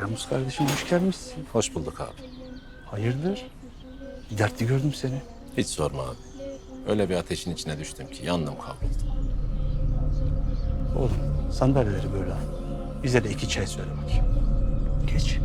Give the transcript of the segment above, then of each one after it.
Yavuz kardeşim hoş gelmişsin. Hoş bulduk abi. Hayırdır? Bir dertli gördüm seni. Hiç sorma abi. Öyle bir ateşin içine düştüm ki yandım kavruldum. Oğlum sandalyeleri böyle al. Bize de iki çay söyle bakayım. Geç.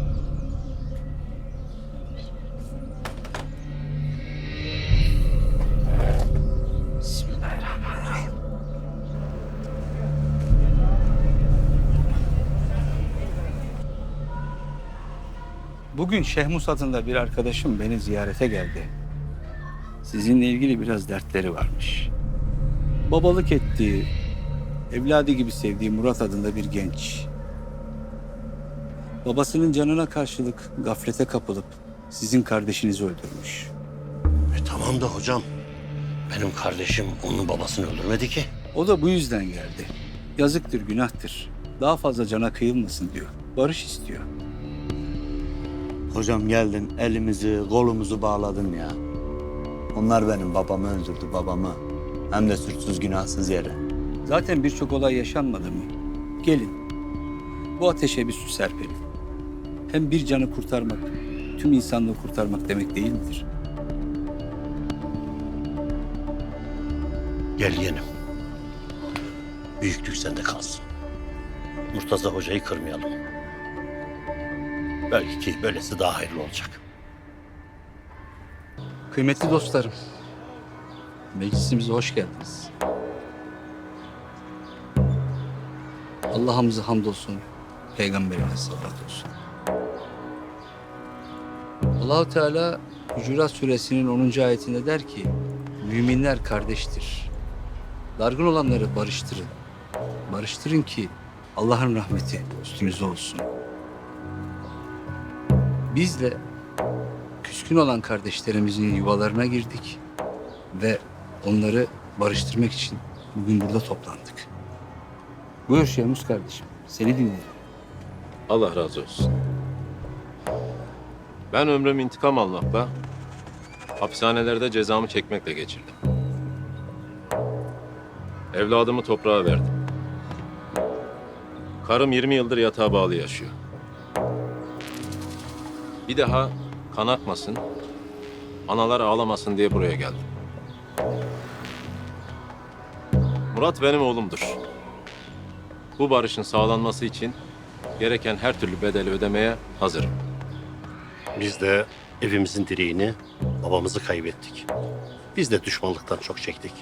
Bugün Şehmus adında bir arkadaşım beni ziyarete geldi. Sizinle ilgili biraz dertleri varmış. Babalık ettiği, evladı gibi sevdiği Murat adında bir genç. Babasının canına karşılık gaflete kapılıp sizin kardeşinizi öldürmüş. E tamam da hocam. Benim kardeşim onun babasını öldürmedi ki. O da bu yüzden geldi. Yazıktır, günahtır. Daha fazla cana kıyılmasın diyor. Barış istiyor. Hocam geldin elimizi kolumuzu bağladın ya. Onlar benim babamı öldürdü babamı. Hem de suçsuz günahsız yere. Zaten birçok olay yaşanmadı mı? Gelin. Bu ateşe bir su serpelim. Hem bir canı kurtarmak, tüm insanlığı kurtarmak demek değil midir? Gel yeğenim. Büyüklük sende kalsın. Murtaza hocayı kırmayalım. Belki ki böylesi daha hayırlı olacak. Kıymetli dostlarım, meclisimize hoş geldiniz. Allah'ımıza hamdolsun, Peygamberine salat olsun. Allahu Teala Hucurat suresinin 10. ayetinde der ki, müminler kardeştir. Dargın olanları barıştırın. Barıştırın ki Allah'ın rahmeti üstünüze olsun. Biz de küskün olan kardeşlerimizin yuvalarına girdik ve onları barıştırmak için bugün burada toplandık. Buyur Şemus kardeşim, seni dinleyelim. Allah razı olsun. Ben ömrümü intikam almakla, hapishanelerde cezamı çekmekle geçirdim. Evladımı toprağa verdim. Karım 20 yıldır yatağa bağlı yaşıyor. Bir daha kan akmasın, analar ağlamasın diye buraya geldim. Murat benim oğlumdur. Bu barışın sağlanması için gereken her türlü bedeli ödemeye hazırım. Biz de evimizin direğini, babamızı kaybettik. Biz de düşmanlıktan çok çektik.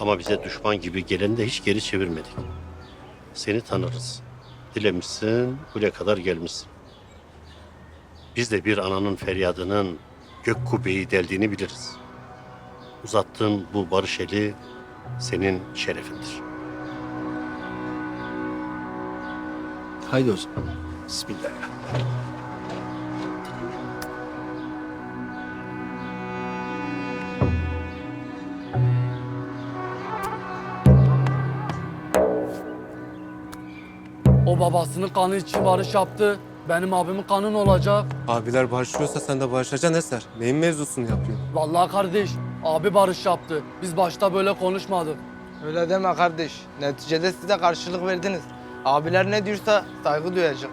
Ama bize düşman gibi geleni de hiç geri çevirmedik. Seni tanırız. Dilemişsin, buraya kadar gelmişsin. Biz de bir ananın feryadının gök kubbeyi deldiğini biliriz. Uzattığın bu barış eli senin şerefindir. Haydi o zaman. Bismillahirrahmanirrahim. O babasının kanı için barış yaptı. Benim abimin kanı ne olacak? Abiler barışıyorsa sen de barışacaksın Eser. Neyin mevzusunu yapıyorsun? Vallahi kardeş, abi barış yaptı. Biz başta böyle konuşmadık. Öyle deme kardeş. Neticede siz de karşılık verdiniz. Abiler ne diyorsa saygı duyacak.